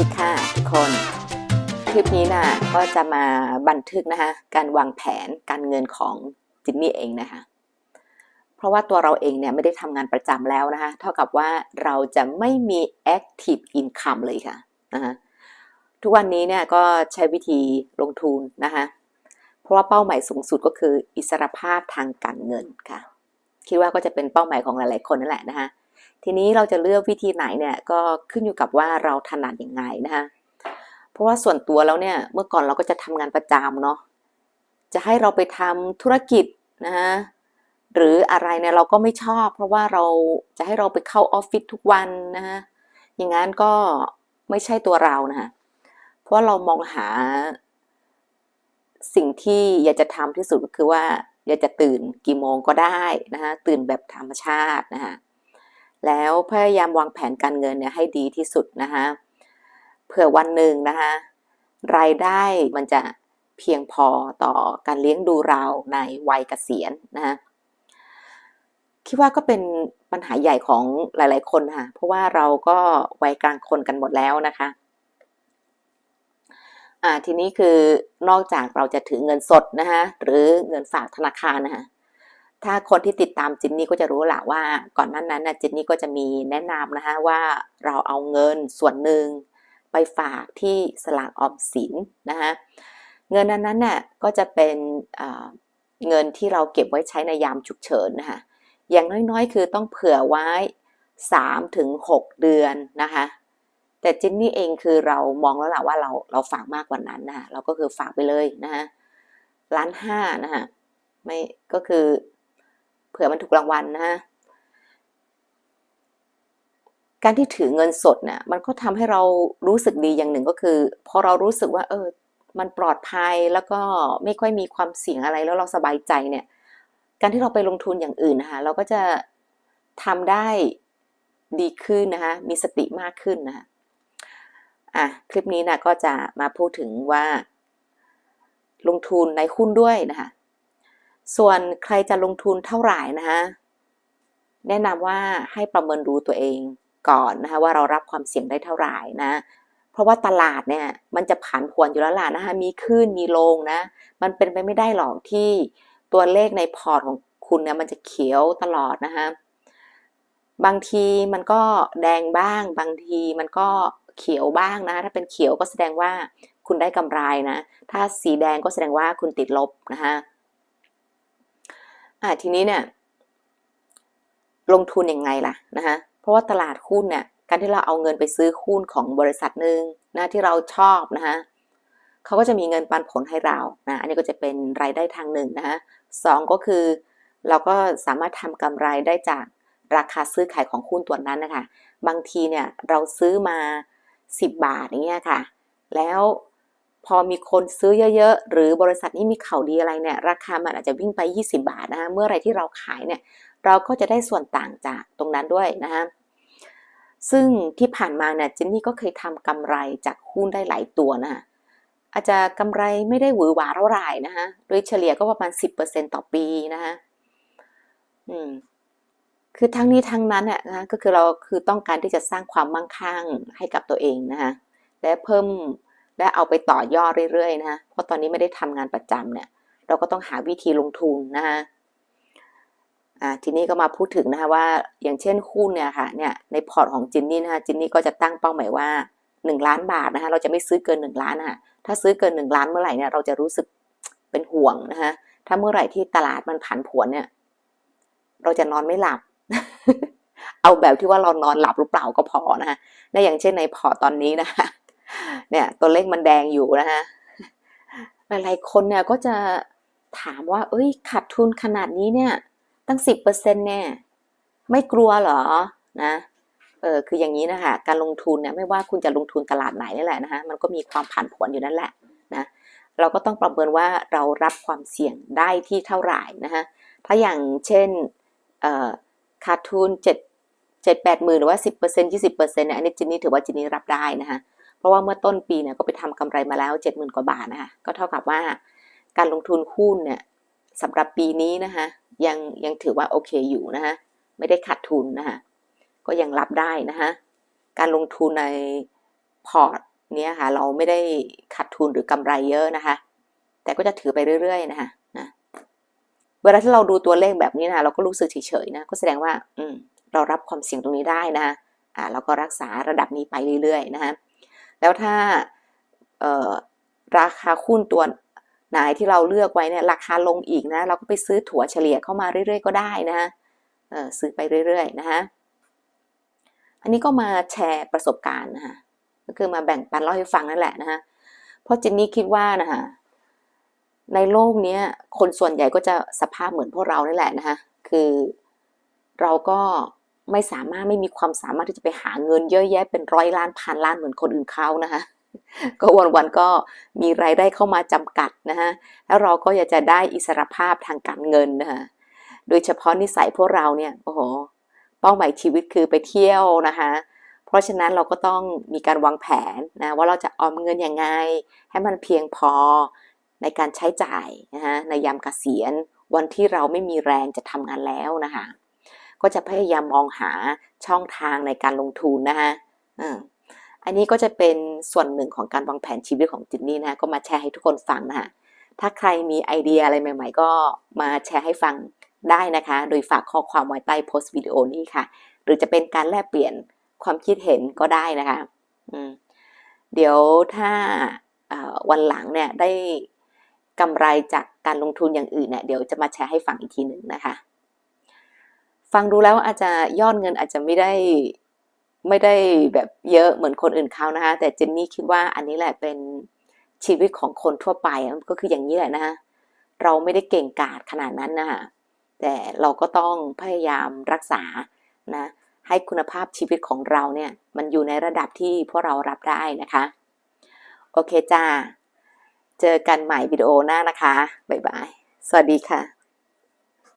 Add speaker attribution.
Speaker 1: ดีค่ะทุกคน คลิปนี้นะก็จะมาบันทึกนะคะ การวางแผนการเงินของจินนี่เองนะคะ เพราะว่าตัวเราเองเนี่ยไม่ได้ทำงานประจำแล้วนะคะ เท่ากับว่าเราจะไม่มี active income เลยค่ะนะคะทุกวันนี้เนี่ยก็ใช้วิธีลงทุนนะคะเพราะว่าเป้าหมายสูงสุดก็คืออิสรภาพทางการเงินค่ะ คิดว่าก็จะเป็นเป้าหมายของหลาย ๆ คนนั่นแหละนะคะ ทีนี้เราจะเลือกวิธีไหนเนี่ยก็ขึ้นอยู่กับว่าเราถนัดยังไงนะคะเพราะว่าส่วนตัวแล้วเนี่ยเมื่อก่อนเราก็จะทำงานประจำเนาะจะให้เราไปทำธุรกิจนะคะหรืออะไรเนี่ยเราก็ไม่ชอบ เพราะว่าเราจะให้เราไปเข้าออฟฟิศทุกวันนะคะอย่างนั้นก็ไม่ใช่ตัวเรานะคะเพราะเรามองหาสิ่งที่อยากจะทำที่สุดก็คือว่าอยากจะตื่นกี่โมงก็ได้นะคะตื่นแบบธรรมชาตินะคะ แล้วพยายามวางแผนการเงินเนี่ยให้ดีที่สุดนะคะเผื่อวันหนึ่งนะคะรายได้มันจะเพียงพอต่อการเลี้ยงดูเราในวัยเกษียณนะคะคิดว่าก็เป็นปัญหาใหญ่ของหลาย ๆ คนค่ะเพราะว่าเราก็วัยกลางคนกันหมดแล้วนะคะอ่าทีนี้คือนอกจากเราจะถือเงินสดนะคะหรือเงินฝากธนาคารนะคะ ถ้าคนที่ติดตามจินนี่ก็จะรู้แหละว่า ก่อนหนั้นนั้นนะจินนี่ก็จะมีแนะนำนะคะว่าเราเอาเงินส่วนหนึ่งไปฝากที่สลากออมสินนะคะเงินนั้นนั้นน่ะก็จะเป็นเงินที่เราเก็บไว้ใช้ในยามฉุกเฉินนะคะอย่างน้อยๆ คือต้องเผื่อไว้3ถึง6เดือนนะคะแต่จินนี่เองคือเรามองแล้วแหละว่าเราเราฝากมากกว่านั้นนะเราก็คือฝากไปเลยนะคะล้านห้านะคะไม่ก็คือ เผื่อมันถูกรางวัลนะฮะการที่ถือเงินสดเนี่ยมันก็ทำให้เรารู้สึกดีอย่างหนึ่งก็คือ พอเรารู้สึกว่าเออ มันปลอดภัยแล้วก็ไม่ค่อยมีความเสี่ยงอะไรแล้วเราสบายใจเนี่ย การที่เราไปลงทุนอย่างอื่นนะคะเราก็จะทำได้ดีขึ้นนะคะมีสติมากขึ้นนะคะอะคลิปนี้นะก็จะมาพูดถึงว่า ลงทุนในหุ้นด้วยนะคะ ส่วนใครจะลงทุนเท่าไหร่นะคะแนะนำว่าให้ประเมินดูตัวเองก่อนนะคะว่าเรารับความเสี่ยงได้เท่าไหร่นะ เพราะว่าตลาดเนี่ยมันจะผันผวนอยู่แล้วล่ะนะคะมีขึ้นมีลงนะ มันเป็นไปไม่ได้หรอกที่ตัวเลขในพอร์ตของคุณเนี่ยมันจะเขียวตลอดนะคะบางทีมันก็แดงบ้าง บางทีมันก็เขียวบ้างนะ ถ้าเป็นเขียวก็แสดงว่าคุณได้กำไรนะ ถ้าสีแดงก็แสดงว่าคุณติดลบนะคะ อ่าทีนี้เนี่ย ลงทุนยังไงล่ะนะคะเพราะว่าตลาดหุ้นเนี่ย การที่เราเอาเงินไปซื้อหุ้นของบริษัทหนึ่งนะที่เราชอบนะคะเขาก็จะมีเงินปันผลให้เรานะอันนี้ก็จะเป็นรายได้ทางหนึ่งนะคะสองก็คือ เราก็สามารถทำกำไรได้จากราคาซื้อขายของหุ้นตัวนั้นนะคะ บางทีเนี่ยเราซื้อมา 10 บาทอย่างเงี้ยค่ะ แล้ว พอมีคนซื้อเยอะๆ หรือบริษัทนี้มีข่าวดีอะไรเนี่ยราคามันอาจจะวิ่งไป 20 บาทนะคะเมื่อไรที่เราขายเนี่ยเราก็จะได้ส่วนต่างจากตรงนั้นด้วยนะคะซึ่งที่ผ่านมาเนี่ยจินนี่ก็เคยทำกำไรจากหุ้นได้หลายตัวนะคะอาจจะกำไรไม่ได้หวือหวาเท่าไหร่นะคะโดยเฉลี่ยก็ประมาณ 10%ต่อปีนะคะอืมคือทั้งนี้ทั้งนั้นน่ะนะก็คือเราคือต้องการที่จะสร้างความมั่งคั่งให้กับตัวเองนะคะและเพิ่ม และเอาไปต่อยอดเรื่อยๆนะเพราะตอนนี้ไม่ได้ทำงานประจำเนี่ย เราก็ต้องหาวิธีลงทุนนะคะอ่าทีนี้ก็มาพูดถึงนะคะว่าอย่างเช่นหุ้นเนี่ยค่ะเนี่ยในพอร์ตของจินนี่นะคะจินนี่ก็จะตั้งเป้าหมายว่า 1 ล้านบาทนะคะเราจะไม่ซื้อเกิน 1 ล้านนะคะถ้าซื้อเกิน 1 ล้านเมื่อไหร่เนี่ยเราจะรู้สึกเป็นห่วงนะคะถ้าเมื่อไหร่ที่ตลาดมันผันผวนเนี่ย เราจะนอนไม่หลับ เอาแบบที่ว่าเรานอนหลับหรือเปล่าก็พอนะคะในอย่างเช่นในพอร์ตตอนนี้นะคะ เนี่ยตัวเลขมันแดงอยู่นะฮะหลายๆคนเนี่ยก็จะถามว่า เอ้ยขาดทุนขนาดนี้เนี่ย ตั้งสิบเปอร์เซ็นเนี่ยไม่กลัวหรอนะเออคืออย่างนี้นะคะการลงทุนเนี่ยไม่ว่าคุณจะลงทุนตลาดไหนนี่แหละนะคะมันก็มีความผันผวนอยู่นั่นแหละนะเราก็ต้องประเมินว่าเรารับความเสี่ยงได้ที่เท่าไหร่นะคะถ้าอย่างเช่นขาดทุนเจ็ดเจ็ดแปดหมื่นหรือว่าสิบเปอร์เซ็นยี่สิบเปอร์เซ็นต์เนี่ยอันนี้จินนี่ถือว่าจินนี่รับได้นะคะ ราะว่าเมื่อต้นปีเนี่ยก็ไปทำกำไรมาแล้วเจ็ดหมื่นกว่าบาทนะคะก็เท่ากับว่าการลงทุนหุ้นเนี่ยสำหรับปีนี้นะคะยังยังถือว่าโอเคอยู่นะคะไม่ได้ขาดทุนนะคะก็ยังรับได้นะคะการลงทุนในพอร์ตเนี้ยค่ะเราไม่ได้ขาดทุนหรือกำไรเยอะนะคะ แต่ก็จะถือไปเรื่อยๆนะคะนะเวลาที่เราดูตัวเลขแบบนี้นะเราก็รู้สึกเฉยๆนะก็แสดงว่าอืมเรารับความเสี่ยงตรงนี้ได้นะอ่าเราก็รักษาระดับนี้ไปเรื่อยๆนะคะ แล้วถ้าราคาหุ้นตัวไหนที่เราเลือกไว้เนี่ยราคาลงอีกนะ เราก็ไปซื้อถั่วเฉลี่ยเข้ามาเรื่อยๆ ก็ได้นะเออซื้อไปเรื่อยๆ นะคะอันนี้ก็มาแชร์ประสบการณ์นะคะก็คือมาแบ่งปันเล่าให้ฟังนั่นแหละนะคะเพราะเจนนี่คิดว่านะคะในโลกนี้คนส่วนใหญ่ก็จะสภาพเหมือนพวกเรานี่แหละนะคะคือเราก็ ไม่สามารถไม่มีความสามารถที่จะไปหาเงินเยอะแยะเป็นร้อยล้านพันล้านเหมือนคนอื่นเขานะคะก็วันๆก็มีรายได้เข้ามาจำกัดนะคะแล้วเราก็อยากจะได้อิสรภาพทางการเงินนะคะโดยเฉพาะนิสัยพวกเราเนี่ยโอ้โหเป้าหมายชีวิตคือไปเที่ยวนะคะเพราะฉะนั้นเราก็ต้องมีการวางแผนนะว่าเราจะออมเงินยังไง ให้มันเพียงพอในการใช้จ่ายนะคะในยามเกษียณวันที่เราไม่มีแรงจะทำงานแล้วนะคะ ก็จะพยายามมองหาช่องทางในการลงทุนนะคะอันนี้ก็จะเป็นส่วนหนึ่งของการวางแผนชีวิตของจินนี่นะก็มาแชร์ให้ทุกคนฟังนะคะถ้าใครมีไอเดียอะไรใหม่ ๆ ก็มาแชร์ให้ฟังได้นะคะ โดยฝากข้อความไว้ใต้โพสต์วิดีโอนี้ค่ะ หรือจะเป็นการแลกเปลี่ยนความคิดเห็นก็ได้นะคะเดี๋ยวถ้าวันหลังเนี่ยได้กำไรจากการลงทุนอย่างอื่นเนี่ยเดี๋ยวจะมาแชร์ให้ฟังอีกทีหนึ่งนะคะ ฟังดูแล้วอาจจะยอดเงินอาจจะไม่ได้ไม่ได้แบบเยอะเหมือนคนอื่นเขานะคะ แต่เจนนี่คิดว่าอันนี้แหละเป็นชีวิตของคนทั่วไปก็คืออย่างนี้แหละนะคะเราไม่ได้เก่งกาจขนาดนั้นนะคะแต่เราก็ต้องพยายามรักษานะให้คุณภาพชีวิตของเราเนี่ยมันอยู่ในระดับที่พวกเรารับได้นะคะ โอเคจ้า เจอกันใหม่วิดีโอหน้านะคะ บ๊ายบาย สวัสดีค่ะ